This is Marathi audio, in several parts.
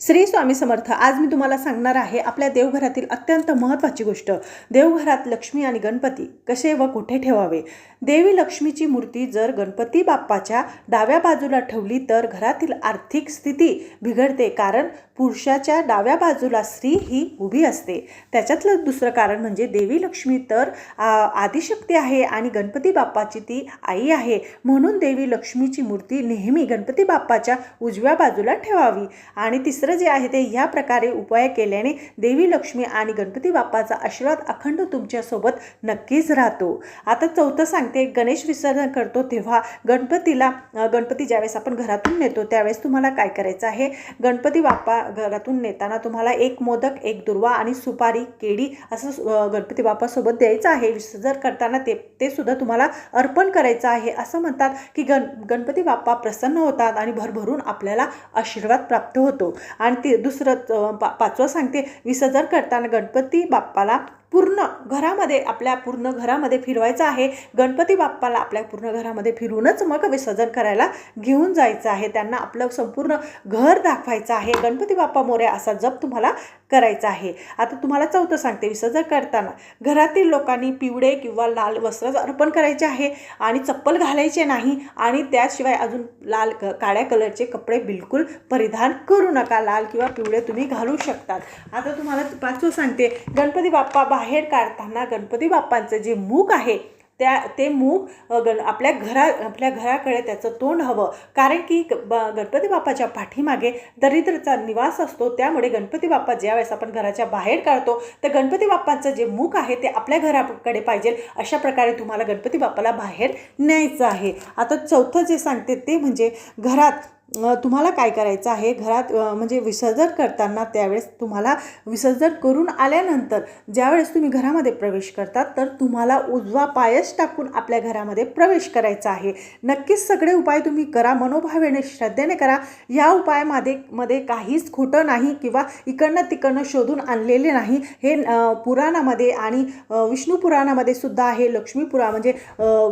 श्री स्वामी समर्थ आज मी तुम्हाला सांगणार आहे आपल्या देवघरातील अत्यंत महत्त्वाची गोष्ट. देवघरात लक्ष्मी आणि गणपती कसे व कुठे ठेवावे? देवी लक्ष्मीची मूर्ती जर गणपती बाप्पाच्या डाव्या बाजूला ठेवली तर घरातील आर्थिक स्थिती बिघडते कारण पुरुषाच्या डाव्या बाजूला स्त्री ही उभी असते. त्याच्यातलं दुसरं कारण म्हणजे देवी लक्ष्मी तर आदिशक्ती आहे आणि गणपती बाप्पाची ती आई आहे. म्हणून देवी लक्ष्मीची मूर्ती नेहमी गणपती बाप्पाच्या उजव्या बाजूला ठेवावी. आणि तिसरं जे आहे ते ह्या प्रकारे उपाय केल्याने देवी लक्ष्मी आणि गणपती बाप्पाचा आशीर्वाद अखंड तुमच्यासोबत नक्कीच राहतो. आता चौथं सांगते गणेश विसर्जन करतो तेव्हा गणपतीला गणपती ज्यावेळेस आपण घरातून नेतो त्यावेळेस तुम्हाला काय करायचं आहे? गणपती बाप्पा घरातून नेताना तुम्हाला एक मोदक एक दुर्वा आणि सुपारी केळी असं गणपती बाप्पासोबत द्यायचं आहे. विसर्जन करताना ते ते सुद्धा तुम्हाला अर्पण करायचं आहे. असं म्हणतात की गण गणपती बाप्पा प्रसन्न होतात आणि भरभरून आपल्याला आशीर्वाद प्राप्त होतो. आणि ते दुसरं पा पाचवं सांगते विसर्जन करताना गणपती बाप्पाला पूर्ण घरामध्ये आपल्या पूर्ण घरामध्ये फिरवायचं आहे. गणपती बाप्पाला आपल्या पूर्ण घरामध्ये फिरूनच मग विसर्जन करायला घेऊन जायचं आहे. त्यांना आपलं संपूर्ण घर दाखवायचं आहे. गणपती बाप्पा मोऱ्या असा जप तुम्हाला करायचा आहे. आता तुम्हाला चौथं सांगते विसर्जन करताना. घरातील लोकांनी पिवळे किंवा लाल वस्त्र अर्पण करायचे आहे आणि चप्पल घालायचे नाही आणि त्याशिवाय अजून लाल क काळ्या कलरचे कपडे बिलकुल परिधान करू नका. लाल किंवा पिवळे तुम्ही घालू शकतात. आता तुम्हाला पाचवं सांगते. गणपती बाप्पा बाहेर बाहेर काढताना गणपती बाप्पांचं जे मूक आहे त्या ते मूक गण आपल्या घरा आपल्या घराकडे त्याचं तोंड हवं. कारण की ग- ब गणपती बाप्पाच्या पाठीमागे दरिद्रचा निवास असतो त्यामुळे गणपती बाप्पा ज्यावेळेस आपण घराच्या बाहेर काढतो तर गणपती बाप्पांचं जे मूक आहे ते आपल्या घराकडे पाहिजे अशा प्रकारे तुम्हाला गणपती बाप्पाला बाहेर न्यायचं आहे. आता चौथं जे सांगते ते म्हणजे घरात तुम्हाला काय करायचं आहे? घरात म्हणजे विसर्जन करताना त्यावेळेस तुम्हाला विसर्जन करून आल्यानंतर ज्यावेळेस तुम्ही घरामध्ये प्रवेश करतात तर तुम्हाला उजवा पायच टाकून आपल्या घरामध्ये प्रवेश करायचा आहे. नक्कीच सगळे उपाय तुम्ही करा मनोभावेने श्रद्धेने करा. या उपायामध्ये मध्ये काहीच खोटं नाही किंवा इकडनं तिकडनं शोधून आणलेले नाही. हे पुराणामध्ये आणि विष्णू पुराणामध्ये सुद्धा आहे. लक्ष्मीपुरा म्हणजे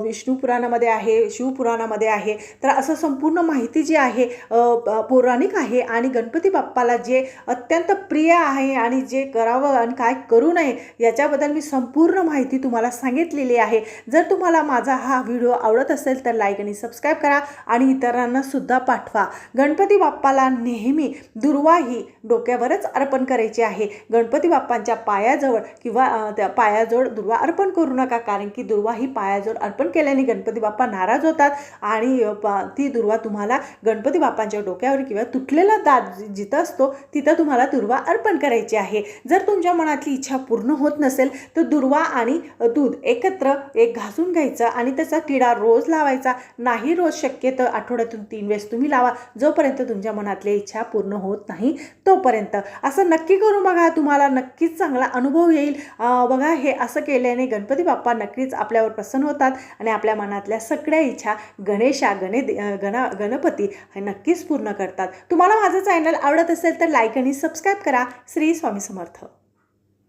विष्णू पुराणामध्ये आहे शिवपुराणामध्ये आहे. तर असं संपूर्ण माहिती जी आहे पौराणिक आहे आणि गणपती बाप्पाला जे अत्यंत प्रिय आहे आणि जे करावं आणि काय करू नये याच्याबद्दल मी संपूर्ण माहिती तुम्हाला सांगितलेली आहे. जर तुम्हाला माझा हा व्हिडिओ आवडत असेल तर लाईक आणि सबस्क्राईब करा आणि इतरांनासुद्धा पाठवा. गणपती बाप्पाला नेहमी दुर्वा ही डोक्यावरच अर्पण करायची आहे. गणपती बाप्पांच्या पायाजवळ किंवा त्या पायाजवळ दुर्वा अर्पण करू नका कारण की दुर्वा ही पायाजवळ अर्पण केल्याने गणपती बाप्पा नाराज होतात आणि प- ती दुर्वा तुम्हाला गणपती बाप्पांच्या डोक्यावर किंवा तुटलेला दात जिथं असतो तिथं तुम्हाला दुर्वा अर्पण करायची आहे. जर तुमच्या मनातली इच्छा पूर्ण होत नसेल तर दुर्वा आणि दूध एकत्र एक घासून घ्यायचं आणि त्याचा किडा रोज लावायचा. नाही रोज शक्य तर आठवड्यातून तीन वेळेस तुम्ही लावा. जोपर्यंत तुमच्या मनातली इच्छा पूर्ण होत नाही तोपर्यंत. असं नक्की करून बघा तुम्हाला नक्कीच चांगला अनुभव येईल. बघा हे असं केल्याने गणपती बाप्पा नक्कीच आपल्यावर प्रसन्न होतात आणि आपल्या मनातल्या सगळ्या इच्छा गणेशा गणे गणा गणपती नक्कीच पूर्ण करतात. तुम्हाला माझं चॅनल आवडत असेल तर लाईक आणि सबस्क्राईब करा. श्री स्वामी समर्थ.